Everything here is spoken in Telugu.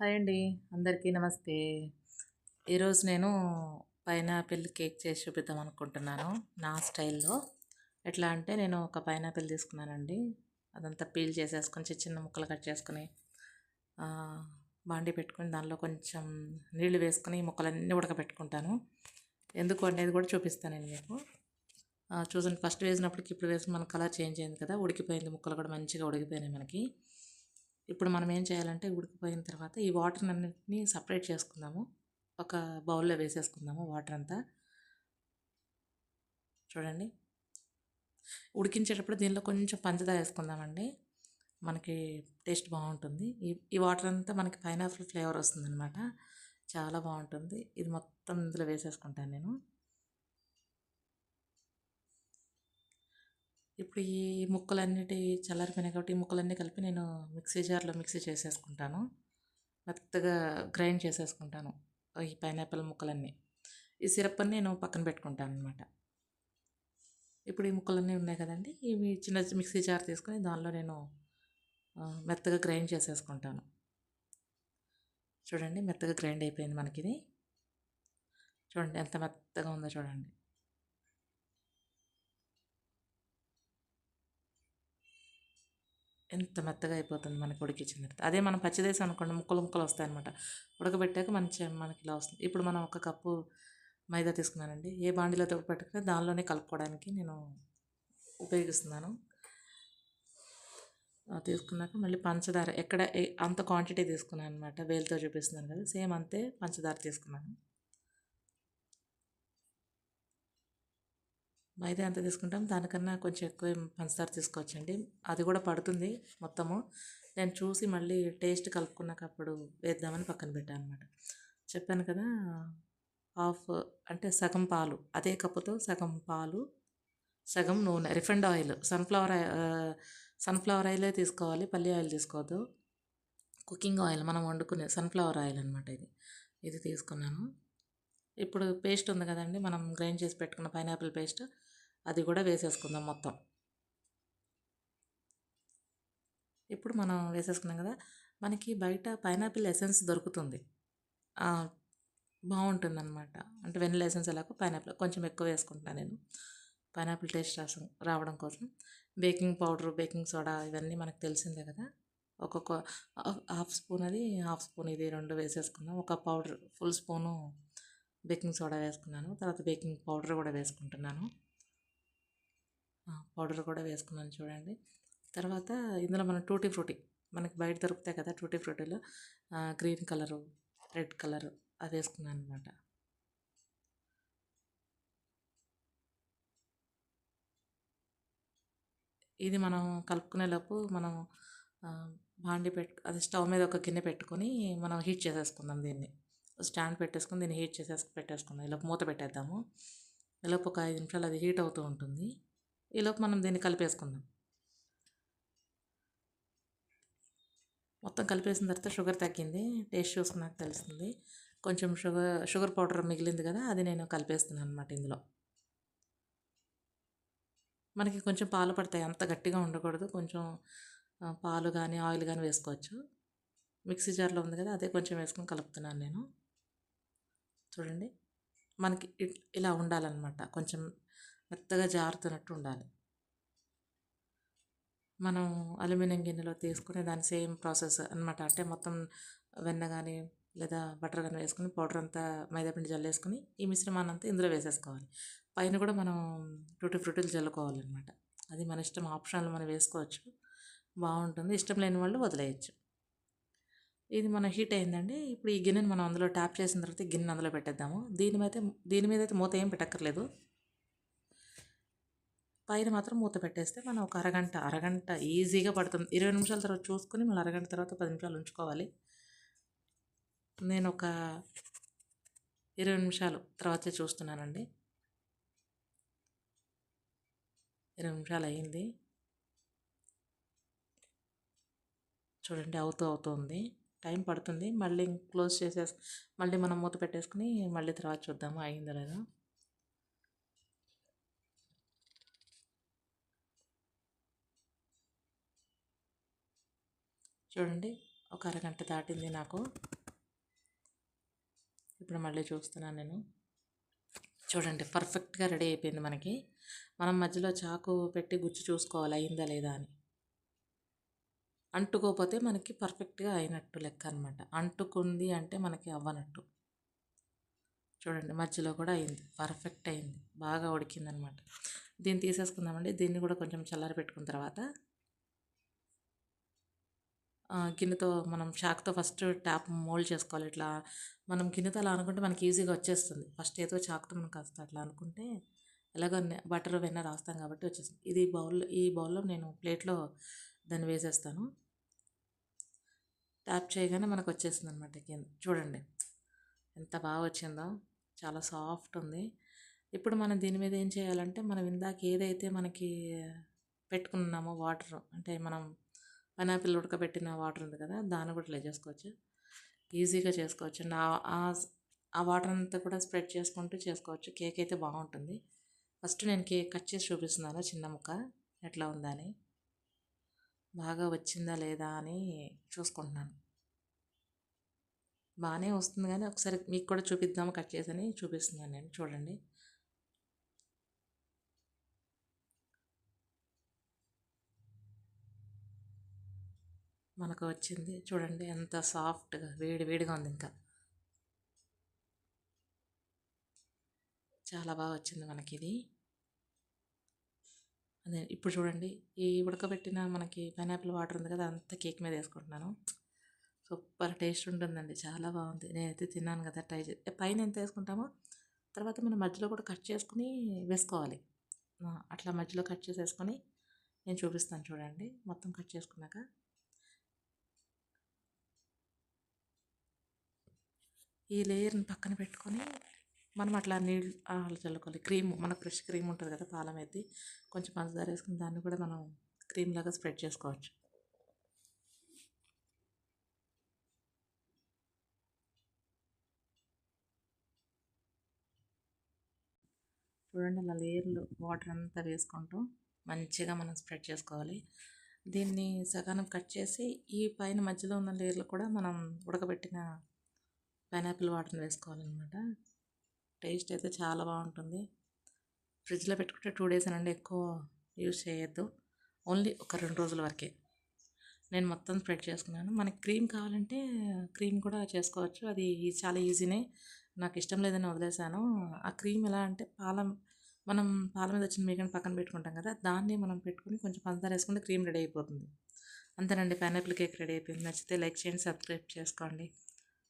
హాయ్ అండి. అందరికీ నమస్తే. ఈరోజు నేను పైనాపిల్ కేక్ చేసి చూపిద్దాం అనుకుంటున్నాను నా స్టైల్లో. ఎట్లా అంటే నేను ఒక పైనాపిల్ తీసుకున్నానండి. అదంతా పీల్ చేసేసుకొని చిన్న చిన్న ముక్కలు కట్ చేసుకుని బాండి పెట్టుకుని దానిలో కొంచెం నీళ్ళు వేసుకుని ముక్కలన్నీ ఉడకబెట్టుకుంటాను. ఎందుకు అనేది కూడా చూపిస్తాను నేను మీకు. చూసండి ఫస్ట్ వేసినప్పటికి ఇప్పుడు వేసి మన కలర్ చేంజ్ అయింది కదా ఉడికిపోయింది. ముక్కలు కూడా మంచిగా ఉడికిపోయినాయి మనకి. ఇప్పుడు మనం ఏం చేయాలంటే ఉడికిపోయిన తర్వాత ఈ వాటర్ అన్నింటినీ సపరేట్ చేసుకుందాము. ఒక బౌల్లో వేసేసుకుందాము వాటర్ అంతా చూడండి. ఉడికించేటప్పుడు దీనిలో కొంచెం పంచదార వేసుకుందామండి. మనకి టేస్ట్ బాగుంటుంది. ఈ ఈ వాటర్ అంతా మనకి పైనాపిల్ ఫ్లేవర్ వస్తుందన్నమాట. చాలా బాగుంటుంది. ఇది మొత్తం ఇందులో వేసేసుకుంటాను నేను. ఇప్పుడు ఈ ముక్కలన్నిటి చల్లారిపోయినాయి కాబట్టి ఈ ముక్కలన్నీ కలిపి నేను మిక్సీ జార్లో మిక్సీ చేసేసుకుంటాను. మెత్తగా గ్రైండ్ చేసేసుకుంటాను ఈ పైనాపిల్ ముక్కలన్నీ. ఈ సిరప్ అన్ని నేను పక్కన పెట్టుకుంటాను అనమాట ఇప్పుడు ఈ ముక్కలన్నీ ఉన్నాయి కదండి ఇవి చిన్న మిక్సీ జార్ తీసుకొని దానిలో నేను మెత్తగా గ్రైండ్ చేసేసుకుంటాను. చూడండి మెత్తగా గ్రైండ్ అయిపోయింది మనకిది. చూడండి ఎంత మెత్తగా ఉందో చూడండి. ఎంత మెత్తగా అయిపోతుంది మనకి ఉడికించిన తర్వాత. అదే మనం పచ్చిదేశం అనుకోండి ముక్కలు ముక్కలు వస్తాయన్నమాట. ఉడకబెట్టాక మంచిగా మనకి ఇలా వస్తుంది. ఇప్పుడు మనం ఒక కప్పు మైదా తీసుకున్నానండి. ఏ బాండిలో పెట్టుకుని దానిలోనే కలుపుకోవడానికి నేను ఉపయోగిస్తున్నాను. తీసుకున్నాక మళ్ళీ పంచదార ఎక్కడ అంత క్వాంటిటీ తీసుకున్నాను అనమాట వేలుతో చూపిస్తున్నాను కదా సేమ్ అంతే పంచదార తీసుకున్నాను. మైదా ఎంత తీసుకుంటాం? దానికన్నా కొంచెం ఎక్కువ పంచదార తీసుకోవచ్చండి. అది కూడా పడుతుంది మొత్తము. నేను చూసి మళ్ళీ టేస్ట్ కలుపుకున్నప్పుడు వేద్దామని పక్కన పెట్టాను అనమాట చెప్పాను కదా హాఫ్ అంటే సగం పాలు. అదే కప్పుతో సగం పాలు సగం నూనె. Refined oil. సన్ఫ్లవర్ సన్ఫ్లవర్ ఆయిలే తీసుకోవాలి. పల్లి ఆయిల్ తీసుకోవద్దు. Cooking oil. మనం వండుకునే సన్ఫ్లవర్ ఆయిల్ అనమాట ఇది. ఇది తీసుకున్నాను. ఇప్పుడు పేస్ట్ ఉంది కదండి. మనం గ్రైండ్ చేసి పెట్టుకున్న పైనాపిల్ పేస్ట్. అది కూడా వేసేసుకుందాం మొత్తం. ఇప్పుడు మనం వేసేసుకున్నాం కదా మనకి బయట పైనాపిల్ ఎసెన్స్ దొరుకుతుంది. బాగుంటుంది అనమాట అంటే వెనిలా ఎసెన్స్ ఎలాగో పైనాపిల్ కొంచెం ఎక్కువ వేసుకుంటాను నేను. పైనాపిల్ టేస్ట్ రాసం రావడం కోసం. బేకింగ్ పౌడర్ బేకింగ్ సోడా ఇవన్నీ మనకు తెలిసిందే కదా. ఒక్కొక్క హాఫ్ స్పూన్ అది హాఫ్ స్పూన్ ఇది రెండు వేసేసుకున్నాం. ఒక powder full spoon baking soda వేసుకున్నాను. తర్వాత బేకింగ్ పౌడర్ కూడా వేసుకుంటున్నాను. పౌడర్ కూడా వేసుకున్నాను చూడండి. తర్వాత ఇందులో మనం టూటీ ఫ్రూటీ మనకి బయట దొరుకుతాయి కదా టూటీ ఫ్రూటీలో గ్రీన్ కలరు రెడ్ కలరు అది వేసుకున్నాను అనమాట ఇది మనం కలుపుకునేలోపు మనం బాండి పెట్టు అది స్టవ్ మీద ఒక గిన్నె పెట్టుకొని మనం హీట్ చేసేసుకుందాం దీన్ని. స్టాండ్ పెట్టేసుకుని దీన్ని హీట్ చేసేసి పెట్టేసుకుందాం. ఇలా మూత పెట్టేద్దాము. ఇలా ఒక ఐదు నిమిషాలు అది హీట్ అవుతూ ఉంటుంది. ఈలోపు మనం దీన్ని కలిపేసుకుందాం. మొత్తం కలిపేసిన తర్వాత షుగర్ తగ్గింది. టేస్ట్ చూసుకున్నాక తెలుస్తుంది. కొంచెం షుగర్ షుగర్ పౌడర్ మిగిలింది కదా అది నేను కలిపేస్తున్నాను అనమాట ఇందులో. మనకి కొంచెం పాలు పడతాయి. అంత గట్టిగా ఉండకూడదు. కొంచెం పాలు కానీ ఆయిల్ కానీ వేసుకోవచ్చు. మిక్సీ జార్లో ఉంది కదా అదే కొంచెం వేసుకొని కలుపుతున్నాను నేను. చూడండి. మనకి ఇలా ఉండాలన్నమాట. కొంచెం మెత్తగా జారుతున్నట్టు ఉండాలి మనం అల్యూమినియం గిన్నెలో తీసుకుని దాని సేమ్ ప్రాసెస్ అన్నమాట. అంటే మొత్తం వెన్న కానీ లేదా బటర్ కానీ వేసుకుని పౌడర్ అంతా మైదాపిండి జల్లేసుకుని ఈ మిశ్రమాన్ని అంతా ఇందులో వేసేసుకోవాలి. పైన కూడా మనం టూటీ ఫ్రూటీలు చల్లుకోవాలన్నమాట అది మన ఇష్టం. ఆప్షనల్ మనం వేసుకోవచ్చు. బాగుంటుంది. ఇష్టం లేని వాళ్ళు వదిలేయచ్చు. ఇది మన హీట్ అయిందండి. ఇప్పుడు ఈ గిన్నెని మనం అందులో ట్యాప్ చేసిన తర్వాత గిన్నె అందులో పెట్టేద్దాము. దీని మీద దీని మీద అయితే మూత ఏం పెట్టక్కర్లేదు. పైన మాత్రం మూత పెట్టేస్తే మనం ఒక అరగంట అరగంట ఈజీగా పడుతుంది. ఇరవై నిమిషాల తర్వాత చూసుకొని మళ్ళీ అరగంట తర్వాత పది నిమిషాలు ఉంచుకోవాలి. నేను ఒక ఇరవై నిమిషాలు తర్వాతే చూస్తున్నానండి. ఇరవై నిమిషాలు అయ్యింది చూడండి అవుతూ అవుతుంది టైం పడుతుంది. మళ్ళీ క్లోజ్ చేసేసి మళ్ళీ మనం మూత పెట్టేసుకుని మళ్ళీ తర్వాత చూద్దాము? అయిందో లేదో? చూడండి ఒక అరగంట దాటింది నాకు. ఇప్పుడు మళ్ళీ చూస్తున్నాను నేను. చూడండి పర్ఫెక్ట్గా రెడీ అయిపోయింది మనకి. మనం మధ్యలో చాకు పెట్టి గుచ్చి చూసుకోవాలి అయిందా లేదా అని. అంటుకోపోతే మనకి పర్ఫెక్ట్గా అయినట్టు లెక్క అనమాట అంటుకుంది అంటే మనకి అవ్వనట్టు. చూడండి మధ్యలో కూడా అయింది పర్ఫెక్ట్ అయింది బాగా ఉడికిందనమాట దీన్ని తీసేసుకుందామండి దీన్ని కూడా కొంచెం చల్లారి పెట్టుకున్న తర్వాత గిన్నెతో మనం చాక్తో ఫస్ట్ ట్యాప్ మోల్డ్ చేసుకోవాలి. ఇట్లా మనం గిన్నెతో అలా అనుకుంటే మనకి ఈజీగా వచ్చేస్తుంది. ఫస్ట్ ఏదో చాక్తో మనం కాస్త అట్లా అనుకుంటే ఎలాగో బటర్ వెన్న రాస్తాం కాబట్టి వచ్చేస్తుంది. ఇది బౌల్ ఈ బౌల్లో నేను ప్లేట్లో దాన్ని వేసేస్తాను. ట్యాప్ చేయగానే మనకు వచ్చేస్తుంది అనమాట చూడండి ఎంత బాగా వచ్చిందో. చాలా సాఫ్ట్ ఉంది. ఇప్పుడు మనం దీని మీద ఏం చేయాలంటే మనం ఇందాక ఏదైతే మనకి పెట్టుకున్నామో వాటర్ అంటే మనం పైనాపిల్ ఉడకబెట్టిన వాటర్ ఉంది కదా దాన్ని కూడా ఇట్లా చేసుకోవచ్చు. ఈజీగా చేసుకోవచ్చు. నా ఆ వాటర్ అంతా కూడా స్ప్రెడ్ చేసుకుంటూ చేసుకోవచ్చు. కేక్ అయితే బాగుంటుంది. ఫస్ట్ నేను కేక్ కట్ చేసి చూపిస్తున్నాను చిన్న ముక్క ఎట్లా ఉందని. బాగా వచ్చిందా లేదా అని చూసుకుంటున్నాను. బాగానే వస్తుంది కానీ ఒకసారి మీకు కూడా చూపిద్దాము కట్ చేసని చూపిస్తున్నాను నేను. చూడండి. మనకు వచ్చింది. చూడండి ఎంత సాఫ్ట్గా వేడి వేడిగా ఉంది ఇంకా. చాలా బాగా వచ్చింది మనకి ఇది. అదే ఇప్పుడు చూడండి ఈ ఉడకబెట్టిన మనకి పైనాపిల్ వాటర్ ఉంది కదా అంత కేక్ మీద వేసుకుంటున్నాను. సూపర్ టేస్ట్ ఉంటుందండి చాలా బాగుంది. నేనైతే తిన్నాను కదా ట్రై చే పైన ఎంత వేసుకుంటామో తర్వాత మనం మధ్యలో కూడా కట్ చేసుకుని వేసుకోవాలి. అట్లా మధ్యలో కట్ చేసేసుకొని నేను చూపిస్తాను చూడండి మొత్తం కట్ చేసుకున్నాక. ఈ లేయర్ని పక్కన పెట్టుకొని మనం అట్లా నీళ్ళు అలా చల్లుకోవాలి. క్రీమ్ మనకు ఫ్రెష్ క్రీమ్ ఉంటుంది కదా పాలం మీద కొంచెం పంచదార వేసుకుని దాన్ని కూడా మనం క్రీమ్ లాగా స్ప్రెడ్ చేసుకోవచ్చు. చూడండి అలా లేయర్లు వాటర్ అంతా వేసుకుంటూ మంచిగా మనం స్ప్రెడ్ చేసుకోవాలి. దీన్ని సగానం కట్ చేసి ఈ పైన మధ్యలో ఉన్న లేయర్లు కూడా మనం ఉడకబెట్టిన పైనాపిల్ వాటర్ని వేసుకోవాలన్నమాట. టేస్ట్ అయితే చాలా బాగుంటుంది. ఫ్రిడ్జ్లో పెట్టుకుంటే టూ డేస్ అనండి ఎక్కువ యూజ్ చేయొద్దు. ఓన్లీ ఒక రెండు రోజుల వరకే. నేను మొత్తం స్ప్రెడ్ చేసుకున్నాను. మనకి క్రీమ్ కావాలంటే క్రీమ్ కూడా చేసుకోవచ్చు. అది చాలా ఈజీనే. నాకు ఇష్టం లేదని వదిలేసాను ఆ క్రీమ్ ఎలా అంటే పాలం మనం పాల మీద వచ్చిన మీగని పక్కన పెట్టుకుంటాం కదా దాన్ని మనం పెట్టుకుని కొంచెం పంచదార వేసుకుంటే క్రీమ్ రెడీ అయిపోతుంది. అంతేనండి. పైనాపిల్ కేక్ రెడీ అయిపోయింది. నచ్చితే లైక్ చేయండి సబ్స్క్రైబ్ చేసుకోండి.